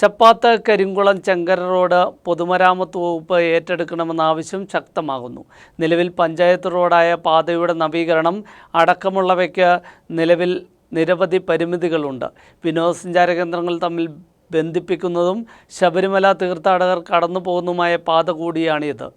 ചപ്പാത്ത് Karinkulam Chenkara road പൊതുമരാമത്ത് വകുപ്പ് ഏറ്റെടുക്കണമെന്ന ആവശ്യം ശക്തമാകുന്നു. നിലവിൽ പഞ്ചായത്ത് റോഡായ പാതയുടെ നവീകരണം അടക്കമുള്ളവയ്ക്ക് നിലവിൽ നിരവധി പരിമിതികളുണ്ട്. വിനോദസഞ്ചാര കേന്ദ്രങ്ങൾ തമ്മിൽ ബന്ധിപ്പിക്കുന്നതും ശബരിമല തീർത്ഥാടകർ കടന്നു പോകുന്നതുമായ പാത കൂടിയാണിത്.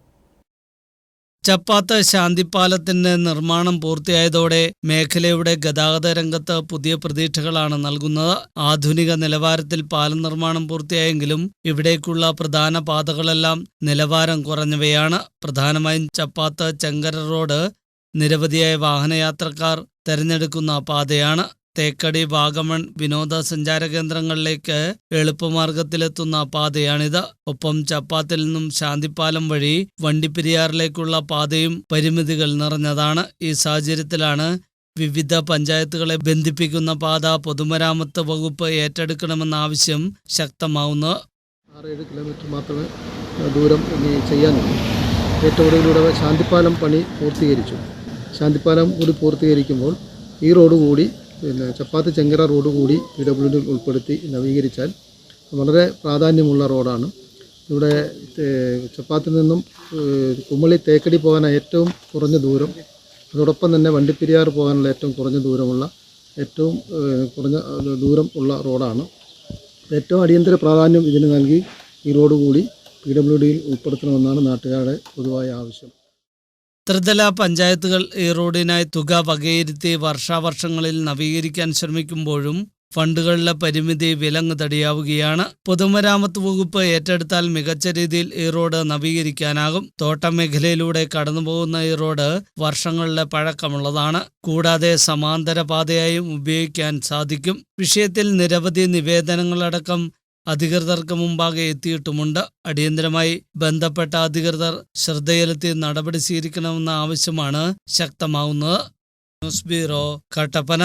ചപ്പാത്ത് ശാന്തിപ്പാലത്തിന്റെ നിർമ്മാണം പൂർത്തിയായതോടെ മേഖലയുടെ ഗതാഗത രംഗത്ത് പുതിയ പ്രതീക്ഷകളാണ് നൽകുന്നത്. ആധുനിക നിലവാരത്തിൽ പാലം നിർമ്മാണം പൂർത്തിയായെങ്കിലും ഇവിടേക്കുള്ള പ്രധാന പാതകളെല്ലാം നിലവാരം കുറഞ്ഞവയാണ്. പ്രധാനമായും ചപ്പാത്ത് ചെങ്കര റോഡ് നിരവധിയായ വാഹനയാത്രക്കാർ തെരഞ്ഞെടുക്കുന്ന പാതയാണ്. തേക്കടി വാഗമൺ വിനോദസഞ്ചാര കേന്ദ്രങ്ങളിലേക്ക് എളുപ്പമാർഗത്തിലെത്തുന്ന പാതയാണിത്. ഒപ്പം ചപ്പാത്തിൽ നിന്നും ശാന്തിപ്പാലം വഴി വണ്ടിപ്പെരിയാറിലേക്കുള്ള പാതയും പരിമിതികൾ നിറഞ്ഞതാണ്. ഈ സാഹചര്യത്തിലാണ് വിവിധ പഞ്ചായത്തുകളെ ബന്ധിപ്പിക്കുന്ന പാത പൊതുമരാമത്ത് വകുപ്പ് ഏറ്റെടുക്കണമെന്ന ആവശ്യം ശക്തമാവുന്നത്. ആറേഴ് കിലോമീറ്റർ മാത്രമേ ദൂരം ഇനി ചെയ്യാനുള്ളൂ. ഏറ്റവും ശാന്തിപ്പാലം പണി പൂർത്തീകരിച്ചു. ശാന്തിപ്പാലം കൂടി പൂർത്തീകരിക്കുമ്പോൾ ഈ റോഡ് കൂടി പിന്നെ ചപ്പാത്ത് ചെങ്കര റോഡ് കൂടി പി ഡബ്ല്യു ഡി ഉൾപ്പെടുത്തി നവീകരിച്ചാൽ വളരെ പ്രാധാന്യമുള്ള റോഡാണ്. ഇവിടെ ചപ്പാത്തിൽ നിന്നും കുമ്മളി തേക്കടി പോകാൻ ഏറ്റവും കുറഞ്ഞ ദൂരം അതോടൊപ്പം തന്നെ വണ്ടിപ്പെരിയാർ പോകാനുള്ള ഏറ്റവും കുറഞ്ഞ ദൂരമുള്ള ഏറ്റവും കുറഞ്ഞ ദൂരം ഉള്ള റോഡാണ്. ഏറ്റവും അടിയന്തര പ്രാധാന്യം ഇതിന് നൽകി ഈ റോഡ് കൂടി പി ഡബ്ല്യു ഡിയിൽ ഉൾപ്പെടുത്തണമെന്നാണ് നാട്ടുകാരുടെ പൊതുവായ ആവശ്യം. ത്രിതല പഞ്ചായത്തുകൾ ഈ റോഡിനായി തുക വകയിരുത്തി വർഷാവർഷങ്ങളിൽ നവീകരിക്കാൻ ശ്രമിക്കുമ്പോഴും ഫണ്ടുകളുടെ പരിമിതി വിലങ്ങ് തടിയാവുകയാണ്. പൊതുമരാമത്ത് വകുപ്പ് ഏറ്റെടുത്താൽ മികച്ച രീതിയിൽ ഈ റോഡ് നവീകരിക്കാനാകും. തോട്ടമേഖലയിലൂടെ കടന്നുപോകുന്ന ഈ റോഡ് വർഷങ്ങളിലെ പഴക്കമുള്ളതാണ്. കൂടാതെ സമാന്തര പാതയായും ഉപയോഗിക്കാൻ സാധിക്കും. വിഷയത്തിൽ നിരവധി നിവേദനങ്ങളടക്കം അധികൃതർക്ക് മുമ്പാകെ എത്തിയിട്ടുമുണ്ട്. അടിയന്തരമായി ബന്ധപ്പെട്ട അധികൃതർ ശ്രദ്ധയിലെത്തി നടപടി സ്വീകരിക്കണമെന്ന ആവശ്യമാണ് ശക്തമാവുന്നത്. News bureau Kattappana.